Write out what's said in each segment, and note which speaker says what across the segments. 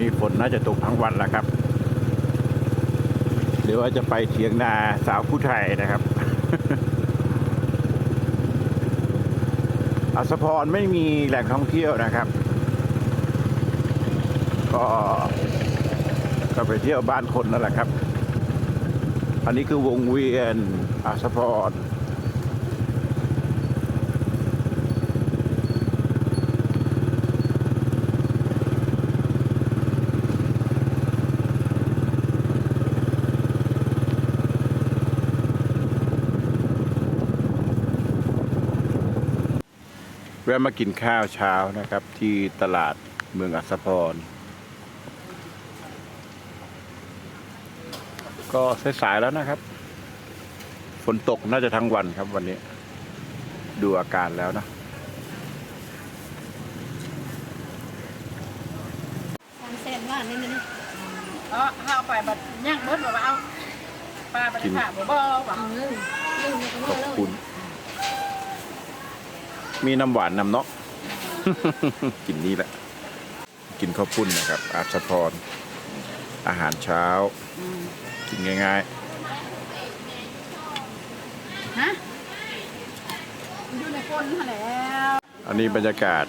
Speaker 1: นี้ฝนน่าจะตกทั้งวันแล้วครับหรือว่าจะไปเถียงนาสาวผู้ไทยนะครับอัสสพรไม่มีแหล่งท่องเที่ยวนะครับ ก็ก็ไปเที่ยวบ้านคนนั่นแหละครับ อันนี้คือวงเวียนอัสสพร วะมากินข้าวเช้านะครับ ที่ตลาดเมืองอัสสพร ก็สายๆแล้วนะครับ ฝนตกน่าจะทั้งวันครับวันนี้ ดูอาการแล้วนะ
Speaker 2: ทำเส้นว่านี่นี่
Speaker 3: เออเอาไปบัดย่างเบิดบ่ว่าเอาปลาบัดขาบ่บ่บ่
Speaker 2: เอาเลยลืมแล้วก็
Speaker 1: ข
Speaker 2: เมื่
Speaker 1: อ
Speaker 2: อบเลย
Speaker 1: คุณ มีน้ำหวานนำเนาะกินนี่แหละ กินข้าวปุ้นนะครับ อาชพร อาหารเช้า กินง่าย
Speaker 3: ฮะอยู่ในคนหั่นแหล้ว
Speaker 1: ๆอันนี้บรรยากาศ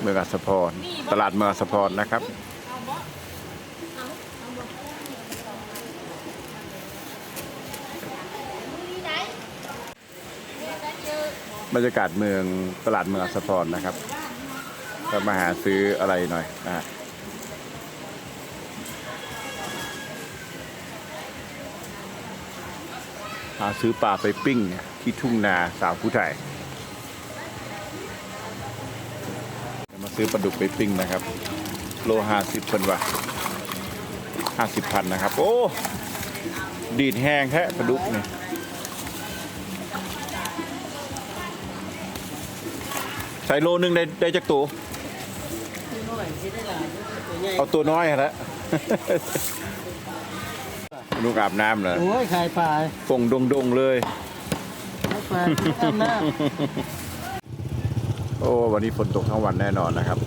Speaker 1: เมืองอัสสพร ตลาดเมืองอัสสพรนะครับ บรรยากาศเมืองตลาดเมืองอัสพรนะครับ ก็มาหาซื้ออะไรหน่อยนะหาซื้อปลาไปปิ้งที่ทุ่งนาสาวผู้ไทยมาซื้อปลาดุกไปปิ้งนะครับ โลห้าสิบคนวะห้าสิบพันนะครับ โอ้ ดีดแห้งแท้ปลาดุกเนี่ย ใส่โลนึงได้ได้จักตัวเอาตัวน้อยฮะลูกอาบน้ำเลย
Speaker 4: โอ้ยขายปลา
Speaker 1: ฟงดงดงๆเลย
Speaker 4: ขายปลาทำหน้า
Speaker 1: โอ้วันนี้ฝนตกทั้งวันแน่นอนนะครับ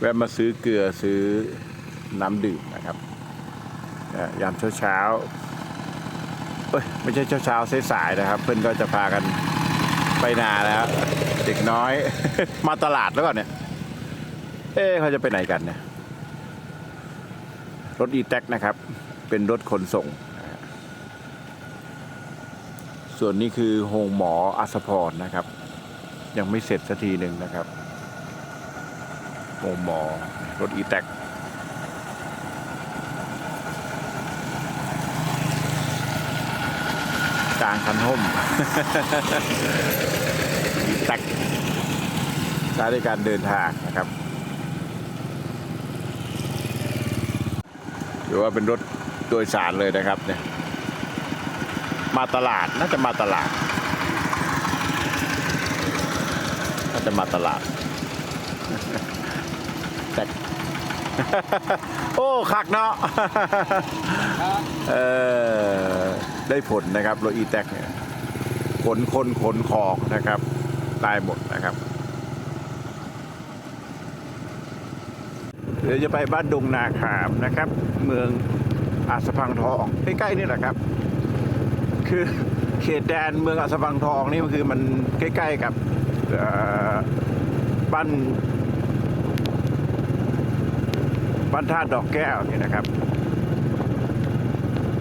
Speaker 1: แวะมาซื้อเกลือซื้อน้ำดื่มนะครับเอ่อยามเช้าเช้าๆเอ้ยไม่ใช่เช้าเช้าๆสายๆนะครับ เพื่อนก็จะพากัน ไปนาแล้วเด็กน้อย มาตลาดแล้วก่อนเนี่ย เอ๊เขาจะไปไหนกันเนี่ย รถอีแท็กนะครับ เป็นรถขนส่ง ส่วนนี้คือโฮงหมออัสพรนะครับ ยังไม่เสร็จสักทีหนึ่งนะครับโฮงหมอรถอีแท็ก กลางคันห่มอีแท็กใช้ในการเดินทางนะครับถือว่าเป็นรถโดยสารเลยนะครับเนี่ยมาตลาดน่าจะมาตลาดน่าจะมาตลาดแต่โอ้คักเนาะเออ ได้ผลนะครับรถอีแท็กเนี่ยขนคนขนของนะครับได้หมดนะครับ เดี๋ยวจะไปบ้านดงนาขามนะครับ เมืองอาสพังทองใกล้ๆนี่แหละครับ คือเขตแดนเมืองอัสสัมพังทองนี่มันคือมันใกล้ๆกับบ้านบ้านท่าดอกแก้วนี่นะครับ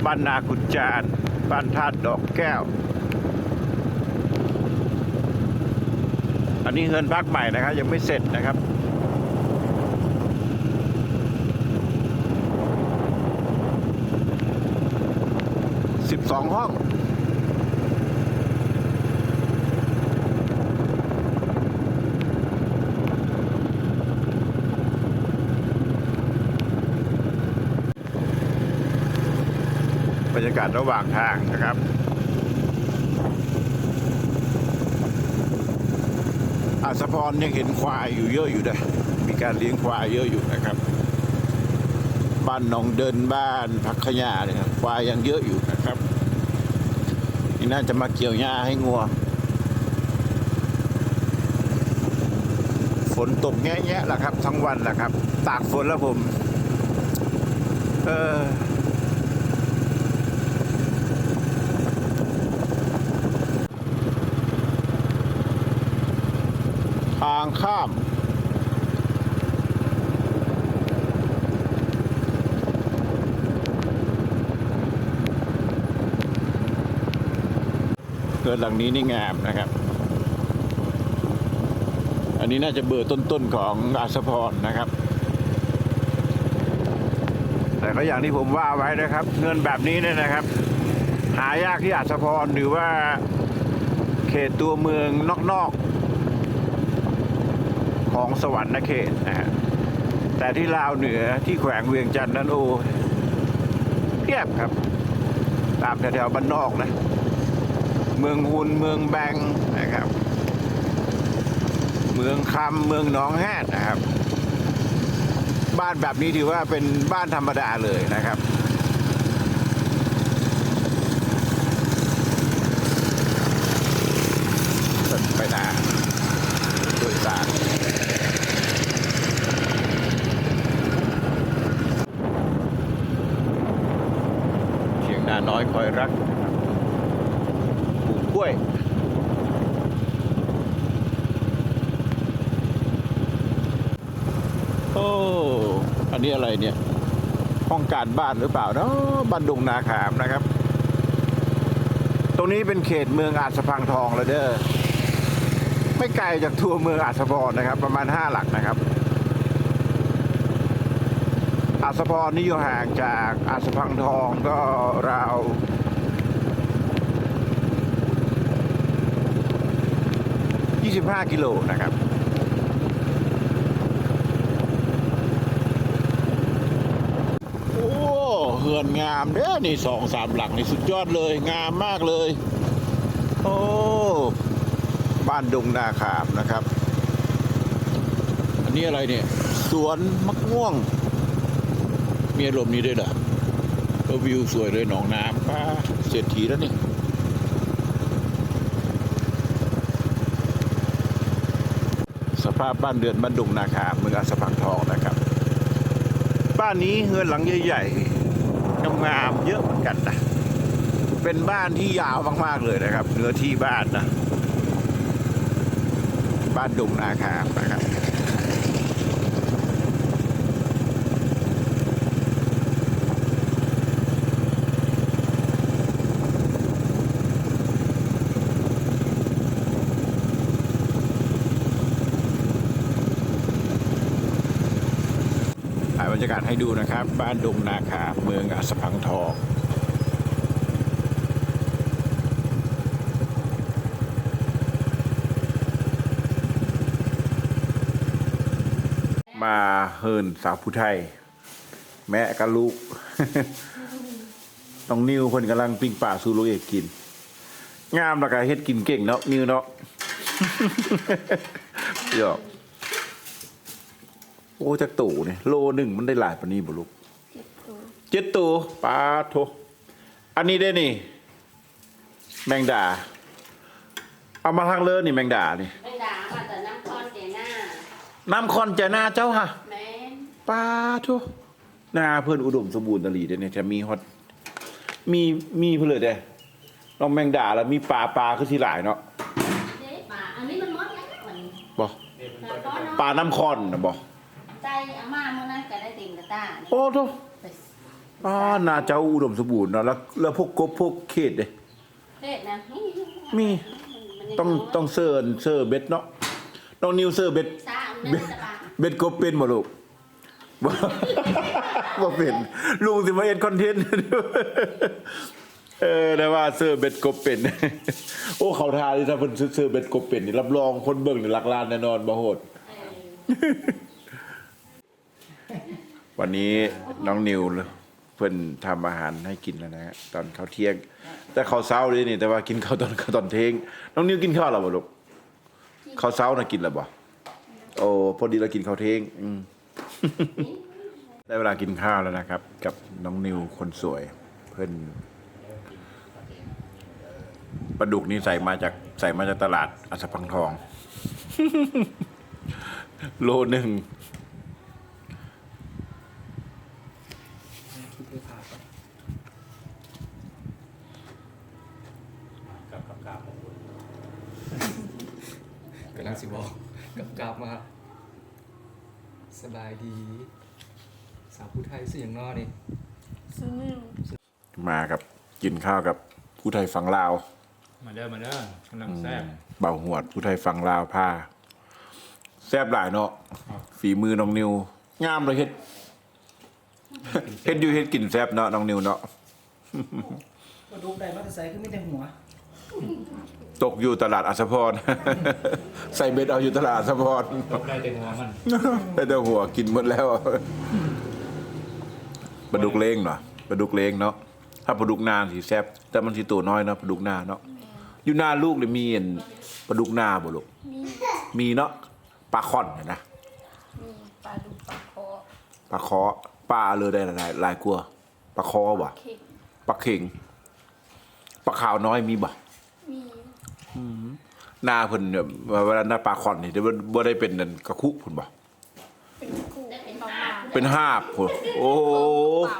Speaker 1: บ้านนากุจจาน บ้านธาตุดอกแก้ว อันนี้เงินพักใหม่นะครับ ยังไม่เสร็จนะครับสิบสองห้อง รรยากาศระหว่างทางนะครับอาสะพรยังเห็นควายอยู่เยอะอยู่นะมีการเลี้ยงควายเยอะอยู่นะครับ บ้านหนองเดินบ้านพักขยาเนี่ยครับควายยังเยอะอยู่นะครับ นี่น่าจะมาเกี่ยวหญ้าให้งัว ฝนตกแง่ๆแหละครับ ทั้งวันแหละครับ ตากฝนแล้วผม เออางข้ามเกิดหลังนี้นี่งามนะครับ อันนี้น่าจะเบอร์ต้นๆของอาสพรนะครับ แต่ก็อย่างที่ผมว่าไว้นะครับ เงินแบบนี้เนี่ยนะครับ หายากที่อาสพรหรือว่าเขตตัวเมืองนอกๆ ของสวรรค์เขตนะฮะแต่ที่ลาวเหนือที่แขวงเวียงจันทร์นั้นโอ้เพียบครับ ตามแถวๆบ้านนอกนะ เมืองหุนเมืองแบงนะครับ เมืองคำเมืองหนองแฮดนะครับ บ้านแบบนี้ถือว่าเป็นบ้านธรรมดาเลยนะครับ ไปนาโดยสารเชียง นาน้อยคอยรักปลูกกล้วยโอ้อันนี้อะไรเนี่ย ห้องการบ้านหรือเปล่าเนาะบ้านดงนาขามนะครับ ตรงนี้เป็นเขตเมืองอาจสะพังทองแล้วเด้อไม่ไกลจากตัวเมืองอาสพรนะครับ ประมาณ5หลักนะครับ อาสพรนี่อยู่ห่างจากอาสพังทองก็ราว25 กิโลนะครับโอ้เหือนงามเด้อนี่สองสามหลังนี่สุดยอดเลย งามมากเลย โอ้บ้านดงนาขามนะครับ อันนี้อะไรเนี่ย สวนมะม่วง มีอารมณ์นี้ด้วยเหรอเออวิวสวยเลยหนองน้ำป้าเศรษฐีแล้วนี่สภาพบ้านเรือนบ้านดงนาขามเมืองอัสสัมพันธ์ทองนะครับ บ้านนี้เฮือนหลังใหญ่ๆงามๆเยอะเหมือนกันนะเป็นบ้านที่ยาวมากๆเลยนะครับ เนื้อที่บ้านนะ บ้านดงนาคามนะครับ ถ่ากาศให้ดูนะครับ บ้านดงนาคาเมืองอัสสัมพังทองมาเฮินสาวผู้ไทย แม่กับลูกน้องนิวเพิ่นกำลังปิ้งป่าสู่ลูกเอกกิน งามแล้วก็เฮ็ดกินเก่งเนาะนิวเนาะหยอก โอ้จักตู่เนี่ยโลหนึ่งมันได้หลายปานนี้บ่ลูก
Speaker 2: เจ็ดตัว
Speaker 1: เจ็ดตัวปลาโทอันนี้ได้นี่ แมงดา เอามาทางเลิศนี่แมงดานี่
Speaker 3: ไม่ด่ามาแต่น้ำคอนเจน่า
Speaker 1: น้ำคอนจะหน้าเจ้าค่ะ
Speaker 3: แม่น
Speaker 1: ปลาโทหน้าเพื่อนอุดมสมบูรณ์ตลีเด้เนี่ยจะมีฮอตมีมีเพื่อนเลยเด้ลองแมงดาแล้วมีปลาปลาคือที่หลายเนาะ
Speaker 3: เจ๊ป่าอันนี้มันมดแล้วมัน
Speaker 1: บ่
Speaker 3: แล้วก็เนาะ
Speaker 1: ปลาน้ำคอนนะบ่
Speaker 3: ใจอาม่าเมื่อนั้นก็ได้ ติ่งกระต้านี่
Speaker 1: โอ้โท
Speaker 3: ไป
Speaker 1: ปลาหน้าเจ้าอุดมสมบูรณ์เนาะแล้วแล้วพวกกบพวกเขตเด้
Speaker 3: เฮ็ดนะ
Speaker 1: มี
Speaker 3: มัน
Speaker 1: ต้องต้องเซิร์นเซอร์เบ็ดเนาะต้องนิวเซอร์เบ็ด
Speaker 3: สามเนื้อตะปา
Speaker 1: เบ็ดกบเป็นบ่ลูกบ่ บ่เป็นลุงสิมาเอ็ดคอนเทนต์ เออได้ว่าเสื้อเบ็ดกบเป็น โอ้เขาทาที่ถ้าเพิ่นซื้อเสื้อเบ็ดกบเป็นนี่รับรองคนเบิ่งนี่หลักล้านแน่นอนบ่โหด วันนี้น้องนิวเพิ่อนทำอาหารให้กินแล้วนะฮะตอนข้าวเที่ยง แต่ข้าวเช้าเลยนี่แต่ว่ากินข้าวตอนข้าวตอนเที่ยงน้องนิวกินข้าวแล้วบ่ลูกข้าวเช้านะกินแล้วบ่โอ้พอดีเรากินข้าวเที่ยงอืม ได้เวลากินข้าวแล้วนะครับ กับน้องนิวคนสวย เพิ่อนปลาดุกนี่ใส่มาจากใส่มาจากตลาดอัสสัมพังทอง โลหนึ่ง
Speaker 2: คิดไปผ่าก่อน
Speaker 5: กับกับกาบของคุณ
Speaker 2: กำลังสิบอกกับกลับมา สบายดี สาวผู้ไทยเสียงนอนี่
Speaker 3: ซื้อนิ่ว
Speaker 1: มากับกินข้าวกับผู้ไทยฝั่งลาว
Speaker 5: มาเด้อมาเด้อกำลังแซ่บ
Speaker 1: เบาหวดผู้ไทยฝั่งลาวผ้าแซบหลายเนาะ
Speaker 5: ครับ
Speaker 1: ฝีมือน้องนิว งามเลยเฮ็ดเฮ็ดอยู่เฮ็ดกินแซบเนาะน้องนิวเนาะ
Speaker 4: กระดูกใดมาแต่ใส่ขึ้นไม่แต่หัว
Speaker 1: ตกอยู่ตลาดอัศพร ใส่เบ็ดเอาอยู่ตลาดอัศพร
Speaker 5: ตกได้แต่หัวมัน
Speaker 1: ได้แต่หัวกินหมดแล้วปลาดุกเล้งเนาะปลาดุกเล้งเนาะถ้าปลาดุกนาสีแซบแต่มันสีตัวน้อยเนาะปลาดุกนาเนาะอยู่หน้าลูกเลยมีอันปลาดุกนาบ่ลูก
Speaker 3: มี
Speaker 1: มีเนาะปลาค่อนเนี่ยนะ
Speaker 3: มีปลาดุกปลาคอ
Speaker 1: ปลาคอปลาเลยได้หลายหลายกลัวปลาคอบ่
Speaker 3: เข็ง
Speaker 1: ปลาเข่งปลาขาวน้อยมีบ่
Speaker 3: มี
Speaker 1: หน้าเพิ่นเนี่ยเวลาหน้าปลาค่อนนี่จะบ่ได้เป็นนั่นกระคุพุ่นบ่
Speaker 3: เป็นคู่เป็นปลาหมา
Speaker 1: เป็นหาบพุ่นโอ้โห
Speaker 3: เป่า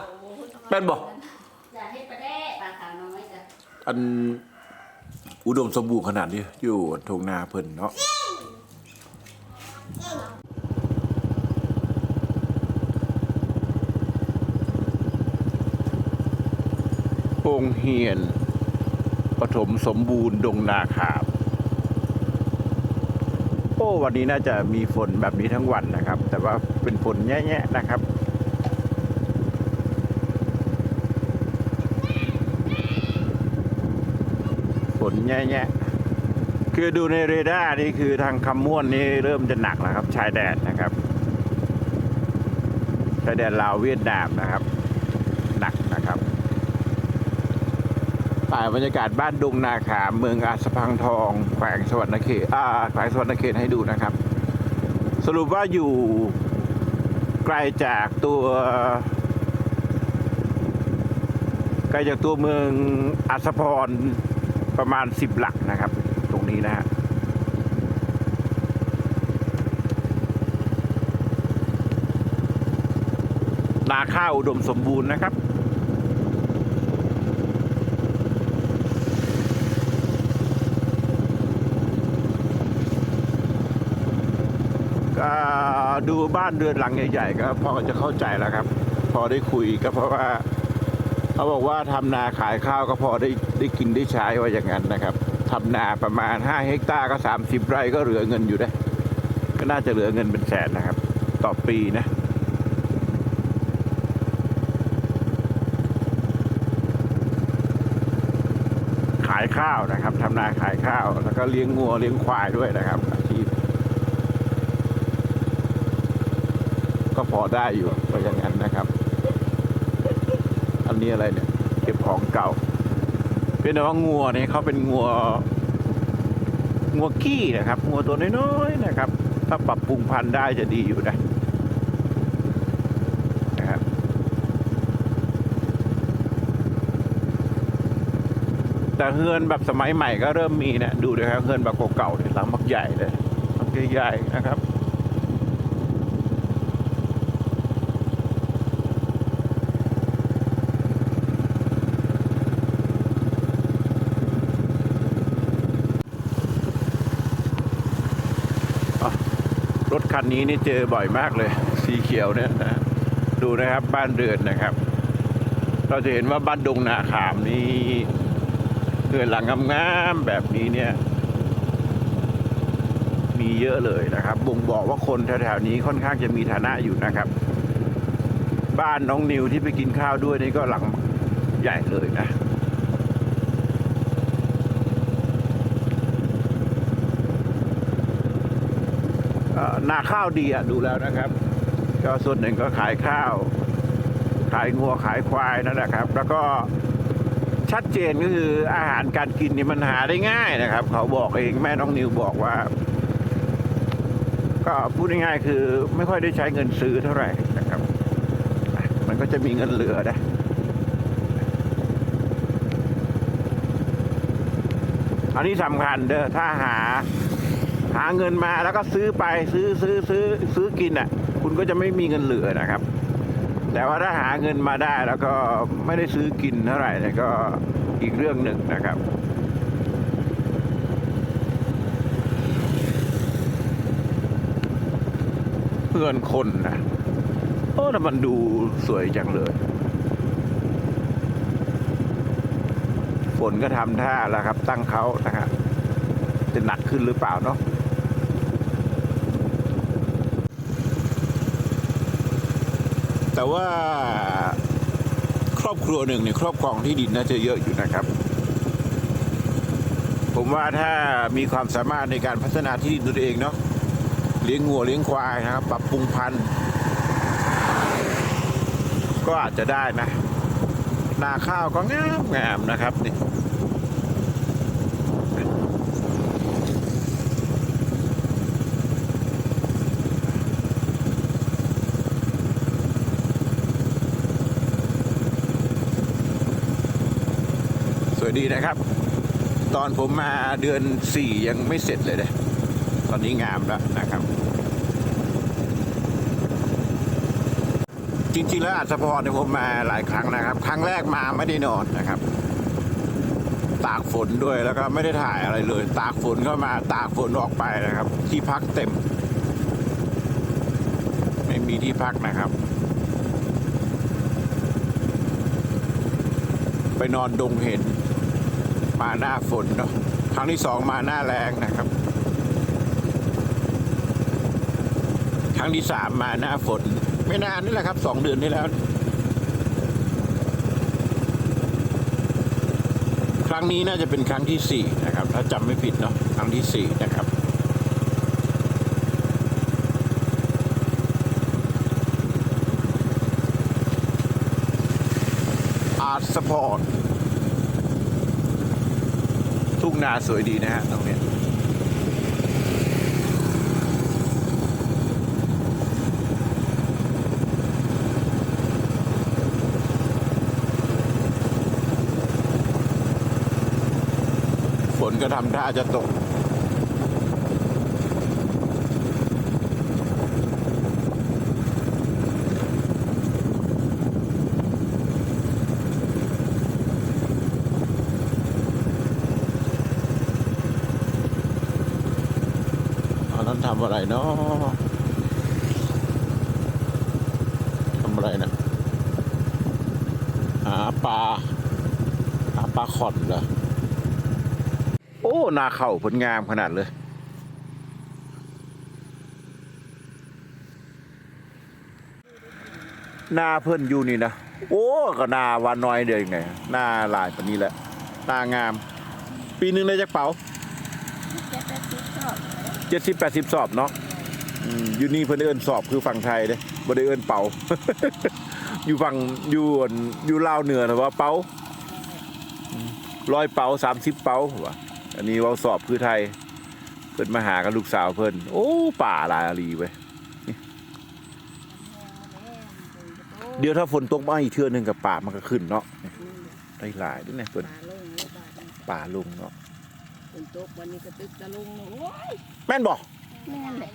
Speaker 1: เป็นบ่
Speaker 6: อย่าให้ปลาแด้ปลาขาวน้อยจ้ะ
Speaker 1: อันอุดมสมบูรณ์ขนาดนี้อยู่ทงนาเพิ่นเนาะองค์เฮียน ปฐมสมบูรณ์ดงนาขามโอ้วันนี้น่าจะมีฝนแบบนี้ทั้งวันนะครับ แต่ว่าเป็นฝนแย่ๆนะครับฝนแย่ๆคือดูในเรดาร์นี่คือทางคำม่วนนี่เริ่มจะหนักแล้วครับ ชายแดนนะครับ ชายแดนลาวเวียดนามนะครับ หนักนะครับ ถ่ายบรรยากาศบ้านดงนาขามเมืองอาสพังทอง แขวงสวรรณเขตอ่าแขวงสวรรณเขตให้ดูนะครับ สรุปว่าอยู่ไกลจากตัวไกลจากตัวเมืองอัสสพรประมาณสิบหลักนะครับ ตรงนี้นะฮะนาข้าวอุดมสมบูรณ์นะครับ ก็ ดูบ้านเรือนหลังใหญ่ๆก็พอจะเข้าใจแล้วครับ พอได้คุยก็เพราะว่า เขาบอกว่าทำนาขายข้าวก็พอได้ได้กินได้ใช้ว่าอย่างนั้นนะครับทำนาประมาณ5เฮกตาร์ก็ 30 ไร่ก็เหลือเงินอยู่ได้ ก็น่าจะเหลือเงินเป็นแสนนะครับ ต่อปีนะขายข้าวนะครับทำนาขายข้าว แล้วก็เลี้ยงงัวเลี้ยงควายด้วยนะครับอาชีพ ก็พอได้อยู่ว่าอย่างนั้นนะครับ อันนี้อะไรเนี่ย เก็บของเก่า เป็นแต่ว่างัวเนี่ยเขาเป็นงัวงัวกี้นะครับงัวตัวน้อยๆนะครับ ถ้าปรับปรุงพันธุ์ได้จะดีอยู่นะนะครับแต่เฮือนแบบสมัยใหม่ก็เริ่มมีนะดูเลยครับเฮือนแบบเก่าๆเนี่ยหลังมักใหญ่เลยหลังใหญ่ๆนะครับ รถคันนี้นี่เจอบ่อยมากเลย สีเขียวเนี่ยนะดูนะครับบ้านเรือนนะครับ เราจะเห็นว่าบ้านดงนาขามนี้เรือนหลังงามๆแบบนี้เนี่ย มีเยอะเลยนะครับ บ่งบอกว่าคนแถวๆนี้ค่อนข้างจะมีฐานะอยู่นะครับ บ้านน้องนิวที่ไปกินข้าวด้วยนี่ก็หลังใหญ่เลยนะ เอ่อ นาข้าวดีอะดูแล้วนะครับ ก็ส่วนหนึ่งก็ขายข้าว ขายงัวขายควายนั่นแหละครับ แล้วก็ชัดเจนก็คืออาหารการกินนี่มันหาได้ง่ายนะครับ เขาบอกเองแม่น้องนิวบอกว่า ก็พูดง่ายๆคือไม่ค่อยได้ใช้เงินซื้อเท่าไหร่นะครับ มันก็จะมีเงินเหลือนะอันนี้สำคัญเด้อถ้าหาาาเงินมาแล้วก็ซื้อไปซื้อซื้อซื้อซื้อกินอะ คุณก็จะไม่มีเงินเหลือนะครับ แต่ว่าถ้าหาเงินมาได้แล้วก็ไม่ได้ซื้อกินเท่าไหร่เนี่ยก็อีกเรื่องหนึ่งนะครับเพื่อนคนนะโอ้แต่มันดูสวยจังเลยฝนก็ทำท่าแล้วครับ ตั้งเขานะครับจะหนักขึ้นหรือเปล่าเนาะ แต่ว่าครอบครัวหนึ่งเนี่ยครอบครองที่ดินน่าจะเยอะอยู่นะครับ ผมว่าถ้ามีความสามารถในการพัฒนาที่ดินตัวเองเนาะเลี้ยงงัวเลี้ยงควายนะครับ ปรับปรุงพันธุ์ก็อาจจะได้นะนาข้าวก็งามงามนะครับนี่ วยดีนะครับ ตอนผมมาเดือนสี่ยังไม่เสร็จเลยเลยตอนนี้งามแล้วนะครับ จริง ๆ แล้วอัศพรเนี่ยผมมาหลายครั้งนะครับ ครั้งแรกมาไม่ได้นอนนะครับ ตากฝนด้วยแล้วก็ไม่ได้ถ่ายอะไรเลย ตากฝนเข้ามาตากฝนออกไปนะครับ ที่พักเต็ม ไม่มีที่พักนะครับไปนอนดงเห็น มาหน้าฝนเนาะครั้งที่สองมาหน้าแรงนะครับ ครั้งที่สามมาหน้าฝน ไม่นานนี่แหละครับสองเดือนที่แล้ว ครั้งนี้น่าจะเป็นครั้งที่สี่นะครับ ถ้าจำไม่ผิดเนาะครั้งที่สี่นะครับอาร์ตสปอร์ต ทุ่งนาสวยดีนะฮะตรงนี้ฝนก็ทำท่าจะตก ทำอะไรเนาะทำอะไรนะหาปลาหาปลาขอดเหรอโอ้นาเข่าผลงามขนาดเลย นาเพิ่นอยู่นี่นะ โอ้ก็นาวานน้อยเดียวยังไงน้าลายปนนี้แหละนางาม ปีหนึ่งได้จักเป๋า
Speaker 3: เจ็ดแปดสิบชอบ
Speaker 1: เจ็ดสิบแปดสิบสอบเนาะอยู่นี่เพิ่นเอินสอบคือฝั่งไทยเด้บ่ได้เอินเป่า อยู่ฝั่งอยู่อั่นอยู่ลาวเหนือนะว่าเป่าร้อยเป่าสามสิบเป่าว่ะอันนี้เว่าสอบคือไทย เพิ่นมาหากับลูกสาวเพิ่นโอ้ป่าลายอาลีเว้ยเดี๋ยวถ้าฝนตกมาอีกเทื่อหนึงกับป่ามันก็ขึ้นเนาะได้หลายด้วยนะเพิ่น
Speaker 3: ป่าลุงเนาะ ฝนตกวันนี้ก็ตึกตะลงเลยโอ้ย
Speaker 1: แม่นบ่
Speaker 3: แม่นแหละ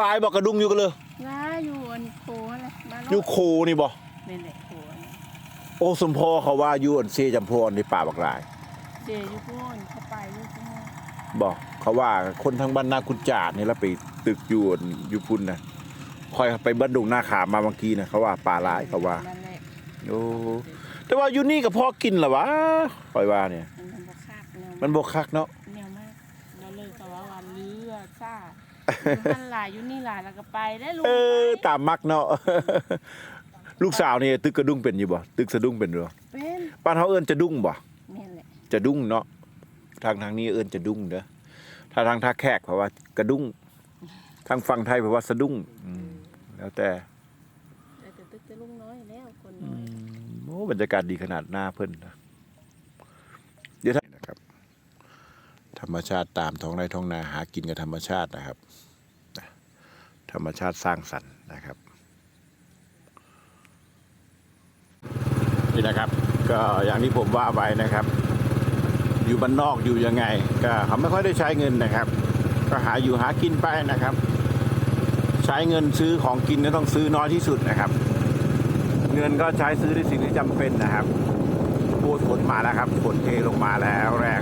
Speaker 1: ลายบ่กระดุงอยู่กันเลย
Speaker 3: ว้าอยู่อันโคอะไรบ้าน
Speaker 1: อยู่โคนี่บ่
Speaker 3: แม่นแหละโคอันนี้
Speaker 1: โอ้สมพอเขาว่าอยู่อันเซจำพรในป่าบักหลาย
Speaker 3: เจอยู่พุ่นเข้าไปอยู่พุ่น
Speaker 1: บอกเขาว่าคนทางบ้านนากุจจาดนี่แล้วไปตึกอยู่อันอยู่พุ่นนะคอยไปบ้านดงนาขามมาเมื่อกี้นะเขาว่าป่าหลายเขาว่า
Speaker 3: นั่นแหละ
Speaker 1: โอ้แต่ว่าอยู่นี่ก็พอกินเหรอวะคอยว่าเนี่ย
Speaker 3: มันบ่คักแนว
Speaker 1: มันบกคักเนาะ
Speaker 3: แนวมากเราเลยก็ว่าวันเรือซ่า อยู่มันหลายอยู่นี่หลายแล้วก็ไปได้ลูก
Speaker 1: เออ
Speaker 3: ไป
Speaker 1: ตามมักเนาะลูกสาวนี่ตึกกระดุ้งเป็นอยู่บ่ตึกสะดุ้งเป็นอยู่บ่
Speaker 3: เป็น
Speaker 1: บ้านเขาเอิ้นจะดุ้งบ่
Speaker 3: แม่นแหละ
Speaker 1: จะดุ้งเนาะทางทางนี้เอิ้นจะดุ้งเด้อถ้าทางท่าแขกเพราะว่ากระดุ้งทางฝั่งไทยเพราะว่าสะดุ้งอืมแล้วแต่
Speaker 3: แต่จะตึกจะลุงน้อยแล้วคน
Speaker 1: อื
Speaker 3: น้อย
Speaker 1: มโอ้บรรยากาศดีขนาดหน้าเพิ่นนะเดี๋ยวท่านนะครับ ธรรมชาติตามท้องไร่ท้องนาหากินกับธรรมชาตินะครับ ธรรมชาติสร้างสรรค์นะครับนี่นะครับ ก็อย่างที่ผมว่าไว้นะครับ อยู่บ้านนอกอยู่ยังไง ก็เขาไม่ค่อยได้ใช้เงินนะครับ ก็หาอยู่หากินไปนะครับ ใช้เงินซื้อของกินก็ต้องซื้อน้อยที่สุดนะครับ เงินก็ใช้ซื้อในสิ่งที่จำเป็นนะครับพูดฝนมาแล้วครับฝนเทลงมาแล้วแรก